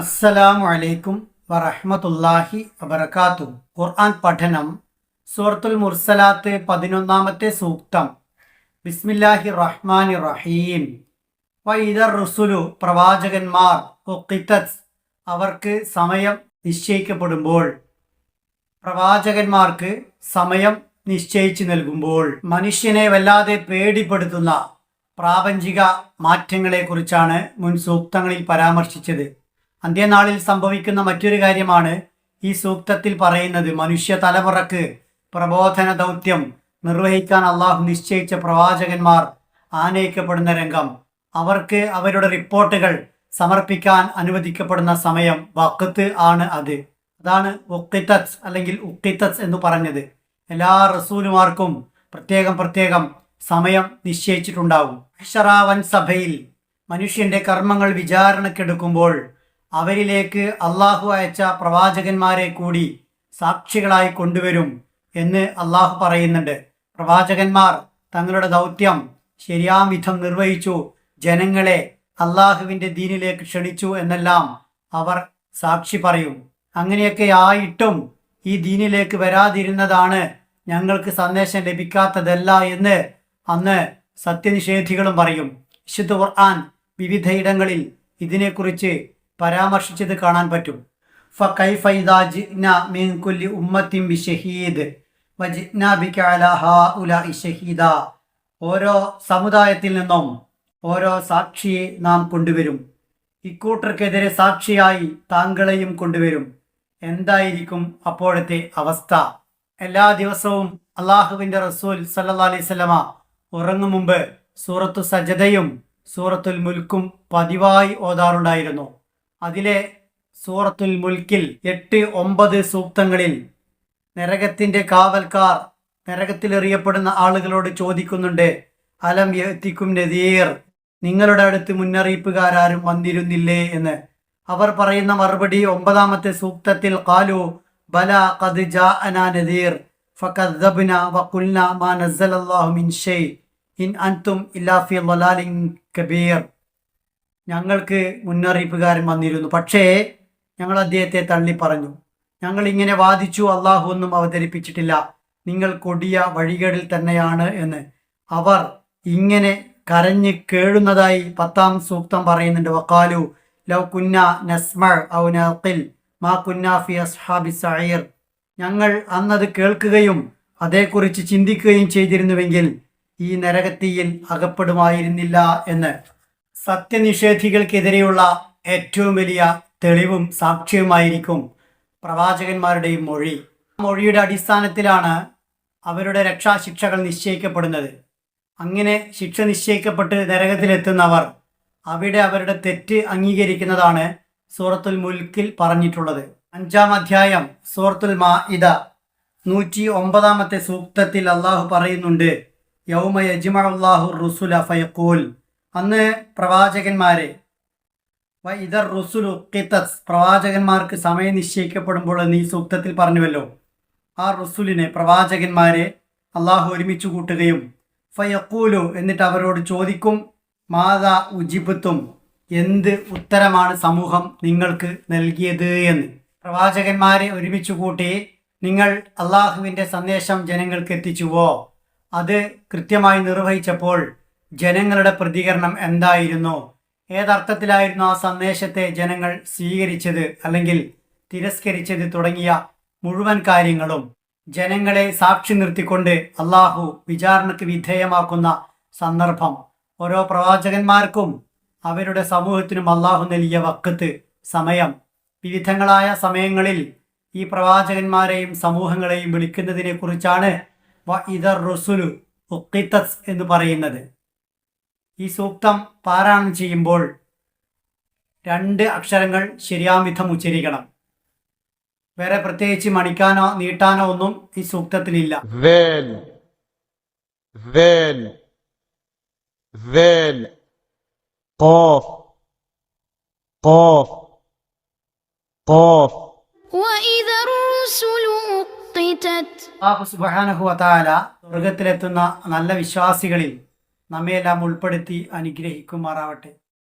അസ്സലാമു അലൈക്കും വറഹ്മത്തുള്ളാഹി വബറകാതുഹു. ഖുർആൻ പഠനം സൂറത്തുൽ മുർസലാത്ത് പതിനൊന്നാമത്തെ സൂക്തം. ബിസ്മില്ലാഹി റഹ്മാനി റഹീം വൈദർ റുസുലു പ്രവാചകന്മാർ ഉഖിത്തത് അവർക്ക് സമയം നിശ്ചയിക്കപ്പെടുമ്പോൾ. പ്രവാചകന്മാർക്ക് സമയം നിശ്ചയിച്ചു നൽകുമ്പോൾ. മനുഷ്യനെ വല്ലാതെ പേടിപ്പെടുത്തുന്ന പ്രാപഞ്ചിക മാറ്റങ്ങളെക്കുറിച്ചാണ് മുൻ സൂക്തങ്ങളിൽ പരാമർശിച്ചത്. അന്ത്യനാളിൽ സംഭവിക്കുന്ന മറ്റൊരു കാര്യമാണ് ഈ സൂക്തത്തിൽ പറയുന്നത്. മനുഷ്യ തലമുറയ്ക്ക് പ്രബോധന ദൗത്യം നിർവഹിക്കാൻ അള്ളാഹു നിശ്ചയിച്ച പ്രവാചകന്മാർ ആനയിക്കപ്പെടുന്ന രംഗം. അവർക്ക് അവരുടെ റിപ്പോർട്ടുകൾ സമർപ്പിക്കാൻ അനുവദിക്കപ്പെടുന്ന സമയം വക്കത്ത് ആണ് അത്. അതാണ് ഉക്കിത്തസ് അല്ലെങ്കിൽ ഉക്കിത്തസ് എന്ന് പറഞ്ഞത്. എല്ലാ റസൂലുമാർക്കും പ്രത്യേകം പ്രത്യേകം സമയം നിശ്ചയിച്ചിട്ടുണ്ടാവും. അക്ഷറാവൻ സഭയിൽ മനുഷ്യന്റെ കർമ്മങ്ങൾ വിചാരണക്കെടുക്കുമ്പോൾ അവരിലേക്ക് അള്ളാഹു അയച്ച പ്രവാചകന്മാരെ കൂടി സാക്ഷികളായി കൊണ്ടുവരും എന്ന് അള്ളാഹു പറയുന്നുണ്ട്. പ്രവാചകന്മാർ തങ്ങളുടെ ദൗത്യം ശരിയാം വിധം നിർവഹിച്ചു. ജനങ്ങളെ അള്ളാഹുവിന്റെ ദീനിലേക്ക് ക്ഷണിച്ചു എന്നെല്ലാം അവർ സാക്ഷി പറയും. അങ്ങനെയൊക്കെ ആയിട്ടും ഈ ദീനിലേക്ക് വരാതിരുന്നതാണ് ഞങ്ങൾക്ക് സന്ദേശം ലഭിക്കാത്തതല്ല എന്ന് അന്ന് സത്യനിഷേധികളും പറയും. വിശുദ്ധ ഖുർആൻ വിവിധയിടങ്ങളിൽ ഇതിനെക്കുറിച്ച് പരാമർശിച്ചത് കാണാൻ പറ്റും. ഓരോ സമുദായത്തിൽ നിന്നും ഓരോ സാക്ഷിയെ നാം കൊണ്ടുവരും. ഇക്കൂട്ടർക്കെതിരെ സാക്ഷിയായി താങ്കളെയും കൊണ്ടുവരും. എന്തായിരിക്കും അപ്പോഴത്തെ അവസ്ഥ? എല്ലാ ദിവസവും അള്ളാഹുവിന്റെ റസൂൽ സല്ലാ അലൈഹി വസല്ലമ ഉറങ്ങും മുമ്പ് സൂറത്തു സജതയും സൂറത്തുൽ മുൽക്കും പതിവായി ഓതാറുണ്ടായിരുന്നു. അതിലെ സൂറത്തുൽ മുൽക്കിൽ എട്ട് ഒമ്പത് സൂക്തങ്ങളിൽ നരകത്തിന്റെ കാവൽക്കാർ നരകത്തിലെറിയപ്പെടുന്ന ആളുകളോട് ചോദിക്കുന്നുണ്ട് അലം യത്തിക്കും നദീർ നിങ്ങളുടെ അടുത്ത് മുന്നറിയിപ്പുകാരും വന്നിരുന്നില്ലേ? എന്ന്. അവർ പറയുന്ന മറുപടി ഒമ്പതാമത്തെ സൂക്തത്തിൽ കാലു ബല ഖദ് ജാഅനാ നദീർ ഫകദ്ദബ്ന വഖുൽന മാ മിൻ ഇൻ അൻതും ഇല്ലാ ഫീ ളലാലിൻ കബീർ. ഞങ്ങൾക്ക് മുന്നറിയിപ്പുകാരൻ വന്നിരുന്നു. പക്ഷേ ഞങ്ങൾ അദ്ദേഹത്തെ തള്ളി പറഞ്ഞു. ഞങ്ങൾ ഇങ്ങനെ വാദിച്ചു അള്ളാഹു ഒന്നും അവതരിപ്പിച്ചിട്ടില്ല. നിങ്ങൾ കൊടിയ വഴികളിൽ തന്നെയാണ് എന്ന്. അവർ ഇങ്ങനെ കരഞ്ഞ് കേഴുന്നതായി പത്താം സൂക്തം പറയുന്നുണ്ട്. വക്കാലു ലൗ കുന്ന നസ്മർ ഔ നഖിൽ മാ കുന്നാഫി അസ്ഹാബി ഞങ്ങൾ അന്നത് കേൾക്കുകയും അതേക്കുറിച്ച് ചിന്തിക്കുകയും ചെയ്തിരുന്നുവെങ്കിൽ ഈ നരകത്തിയിൽ അകപ്പെടുമായിരുന്നില്ല എന്ന്. സത്യനിഷേധികൾക്കെതിരെയുള്ള ഏറ്റവും വലിയ തെളിവും സാക്ഷ്യവുമായിരിക്കും പ്രവാചകന്മാരുടെയും മൊഴി. മൊഴിയുടെ അടിസ്ഥാനത്തിലാണ് അവരുടെ രക്ഷാശിക്ഷകൾ നിശ്ചയിക്കപ്പെടുന്നത്. അങ്ങനെ ശിക്ഷ നിശ്ചയിക്കപ്പെട്ട് നരകത്തിലെത്തുന്നവർ അവിടെ അവരുടെ തെറ്റ് അംഗീകരിക്കുന്നതാണ് സൂറത്തുൽ മുൽക്കിൽ പറഞ്ഞിട്ടുള്ളത്. അഞ്ചാം അധ്യായം സൂറത്തുൽ മാ ഇത നൂറ്റി ഒമ്പതാമത്തെ സൂക്തത്തിൽ അള്ളാഹു പറയുന്നുണ്ട് യൗമ യജ്മഅല്ലാഹു റുസുല ഫയഖൂൽ. അന്ന് പ്രവാചകന്മാരെ ഇതർ റുസുലു ഖിത്തസ് പ്രവാചകന്മാർക്ക് സമയം നിശ്ചയിക്കപ്പെടുമ്പോൾ നീ സൂക്തത്തിൽ പറഞ്ഞുവല്ലോ. ആ റുസുലിനെ പ്രവാചകന്മാരെ അള്ളാഹു ഒരുമിച്ച് കൂട്ടുകയും ഫയക്കൂലു എന്നിട്ട് അവരോട് ചോദിക്കും മാതാ ഉജിബത്തും എന്ത് ഉത്തരമാണ് സമൂഹം നിങ്ങൾക്ക് നൽകിയത് എന്ന്? പ്രവാചകന്മാരെ ഒരുമിച്ച് കൂട്ടി നിങ്ങൾ അള്ളാഹുവിന്റെ സന്ദേശം ജനങ്ങൾക്ക് എത്തിച്ചുവോ? അത് കൃത്യമായി നിർവഹിച്ചപ്പോൾ ജനങ്ങളുടെ പ്രതികരണം എന്തായിരുന്നു? ഏതർത്ഥത്തിലായിരുന്നു ആ സന്ദേശത്തെ ജനങ്ങൾ സ്വീകരിച്ചത് അല്ലെങ്കിൽ തിരസ്കരിച്ചത് തുടങ്ങിയ മുഴുവൻ കാര്യങ്ങളും? ജനങ്ങളെ സാക്ഷി നിർത്തിക്കൊണ്ട് അള്ളാഹു വിചാരണയ്ക്ക് വിധേയമാക്കുന്ന സന്ദർഭം. ഓരോ പ്രവാചകന്മാർക്കും അവരുടെ സമൂഹത്തിനും അള്ളാഹു നൽകിയ വക്കത്ത് സമയം. വിവിധങ്ങളായ സമയങ്ങളിൽ ഈ പ്രവാചകന്മാരെയും സമൂഹങ്ങളെയും വിളിക്കുന്നതിനെ കുറിച്ചാണ് വ ഉക്കിത്തസ് എന്ന് പറയുന്നത്. ഈ സൂക്തം പാരായണം ചെയ്യുമ്പോൾ രണ്ട് അക്ഷരങ്ങൾ ശരിയാം വിധം ഉച്ചരിക്കണം വേറെ പ്രത്യേകിച്ച് മണിക്കാനോ നീട്ടാനോ ഒന്നും ഈ സൂക്തത്തിലില്ല ذال ذال ذال قاف قاف قاف وإذا الرسل أقتت അള്ളാഹു സുബ്ഹാനഹു വതആല സ്വർഗത്തിലെത്തുന്ന നല്ല വിശ്വാസികളിൽ നമ്മയെല്ലാം ഉൾപ്പെടുത്തി അനുഗ്രഹിക്കുമാറാവട്ടെ.